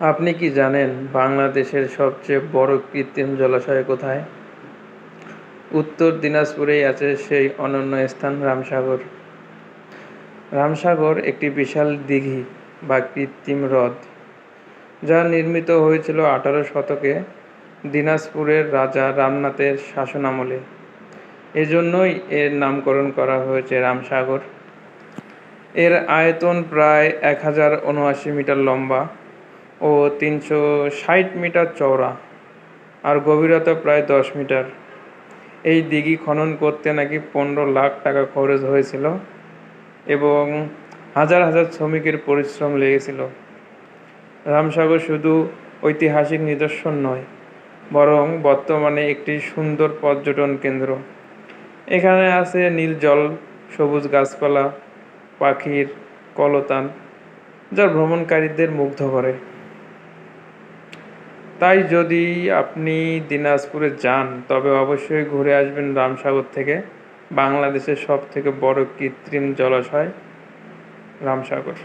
আপনি কি জানেন বাংলাদেশের সবচেয়ে বড় কৃত্রিম জলাশয় কোথায়? উত্তর দিনাজপুরেই আছে সেই অনন্য স্থান রামসাগর। রামসাগর একটি বিশাল দিঘি বা কৃত্রিম হ্রদ, যা নির্মিত হয়েছিল আঠারো শতকে দিনাজপুরের রাজা রামনাথের শাসনামলে। এজন্যই এর নামকরণ করা হয়েছে রামসাগর। এর আয়তন প্রায় এক হাজার উনআশি মিটার লম্বা। ও তিনশো ষাট মিটার চওড়া আর গভীরতা প্রায় দশ মিটার। এই দিঘি খনন করতে নাকি পনেরো লাখ টাকা খরচ হয়েছিল এবং হাজার হাজার শ্রমিকের পরিশ্রম লেগেছিল। রামসাগর শুধু ঐতিহাসিক নিদর্শন নয়, বরং বর্তমানে একটি সুন্দর পর্যটন কেন্দ্র। এখানে আছে নীল জল, সবুজ গাছপালা, পাখির কলতান, যা ভ্রমণকারীদের মুগ্ধ করে। তাই যদি আপনি দিনাজপুরে যান, তবে অবশ্যই ঘুরে আসবেন রামসাগর থেকে। বাংলাদেশের সব থেকে বড় কৃত্রিম জলাশয় রামসাগর।